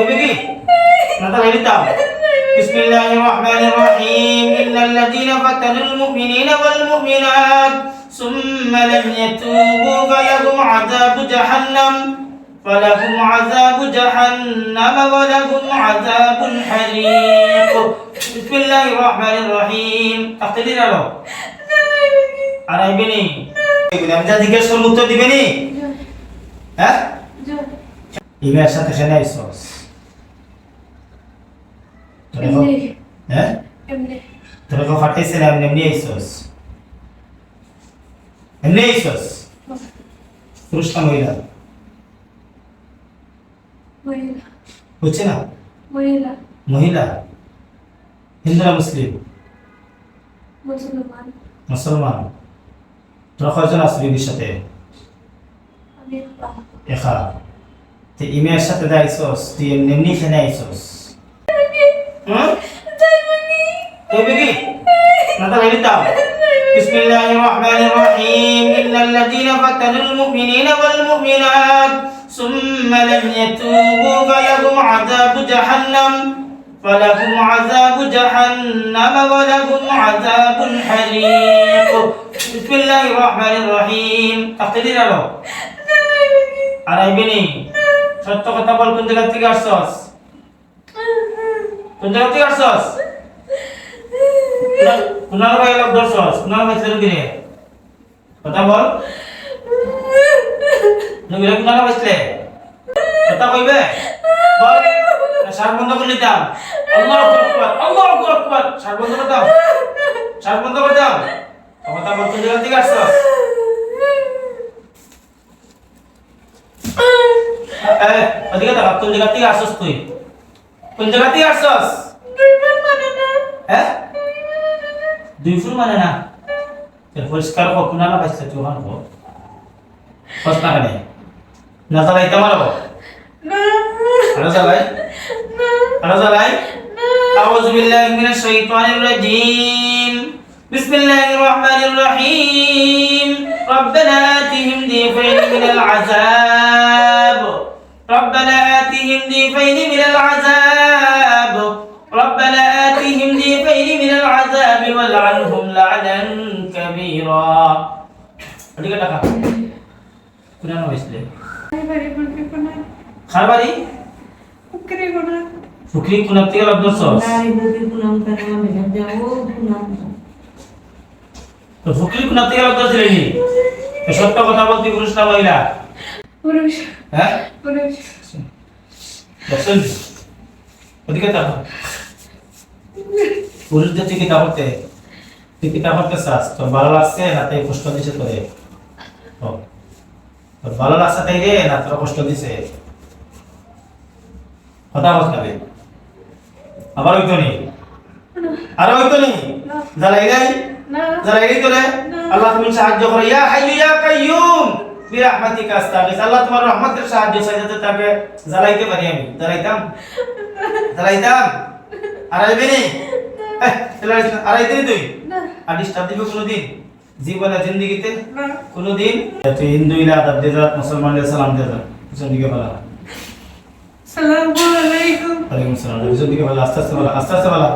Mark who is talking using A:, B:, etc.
A: Ibigi. Nataka ilitaw. بسم الله الرحمن الرحيم إن الذين فتنوا المؤمنين والمؤمنات ثم لم يتوبوا فلهم عذاب جهنم فلهم عذاب جهنم ولهم عذاب حريق بسم الله الرحمن الرحيم تقتدي له আর আইবেনি আমি যা জিজ্ঞেস করবো উত্তর দিবেনি হ্যাঁ ইমের সাথে খেলে আইসস তোরে হ্যাঁ তোরে কো ফাটাইছে না এমনি এমনি আইসস এমনি আইসস পুরুষ না মহিলা বুঝছে না মহিলা হিন্দু না মুসলিম মুসলমান তোরা কয়জন আসবি বিবির সাথে? একা। তো ইমের সাথে দাইছস তুই এমনি এমনি খেলে আইসস। হুম Ibigi. Nataka ilitaw. بسم الله الرحمن الرحيم إن الذين فتنوا المؤمنين والمؤمنات ثم لم يتوبوا فلهم عذاب جهنم فلهم عذاب جهنم ولهم عذاب حريق بسم الله الرحمن الرحيم تقتدي له আর আইবিনি সত্য কথা বল কোন জায়গা থেকে আসছস কোন জায়গা থেকে আসছস কুনাল ভাই লোক দর্শস কুনাল ভাই ছেড়ে দিলে কথা বল। তুমি কুনাল বসলে? কথা কইবে? বল। সার বন্ধ করে নিতাম আল্লাহু আকবার আল্লাহু আকবার। সার বন্ধ করে দাও। সার বন্ধ করে দাও। কথা বল কোন জায়গা আসছস এ ওদিকে কোন জায়গা থেকে আসছস তুই। কোন জায়গা থেকে আসছস হ্যাঁ দুই ফুট মানে না এর পরিষ্কার হোক না না পাইছে তুই হান হোক কষ্ট না কেন না চালাই তোমার হোক আরো চালাই আরো চালাই أعوذ بالله من الشيطان الرجيم بسم الله الرحمن الرحيم ربنا آتهم ضيفين من العذاب ربنا آتهم ضيفين العذاب والعنهم لعنا كبيرا أديك টাকা কুনা না হইছে খারবারি ফুকরি কুনা থেকে লাভ দছস তো ফুকরি কুনা থেকে লাভ দছলে নি তো সত্য কথা বলতে পুরুষ না মহিলা হ্যাঁ দর্শন ওদিকে তাকাও পুরুষদের তুই কিতা করতে কিতা করতে চাস তোর ভালো লাগছে না তাই কষ্ট দিছে তোরে? তোর ভালো লাগছে তাই রে না তোর কষ্ট দিছে? কথা বলতে আবার হইতো নি? আর হইতো নি? যারা এগাই যারা এগাই তোরে। আল্লাহ তুমি সাহায্য করো। ইয়া হাইয়ু ইয়া কাইয়ুম। বিরহমাতিকা আস্তাগিস। আল্লাহ তোমার রহমতের সাহায্য চাইতে তাকে জ্বালাইতে পারি আমি। জ্বালাইতাম? জ্বালাইতাম? আর আইবে নি। এহ, জ্বালাইস না। আর আইতে তুই? ডিস্টার্ব দিবে কোনোদিন? জীবনে জিন্দিগিতে? কোনোদিন? তুই হিন্দু ইলা আদাব দে যা মুসলমান সালাম দে যা পিছন দিকে বলা ওয়ালাইকুম সালাম। পিছন দিকে বলা আস্তে আস্তে বলা আস্তে আস্তে বলা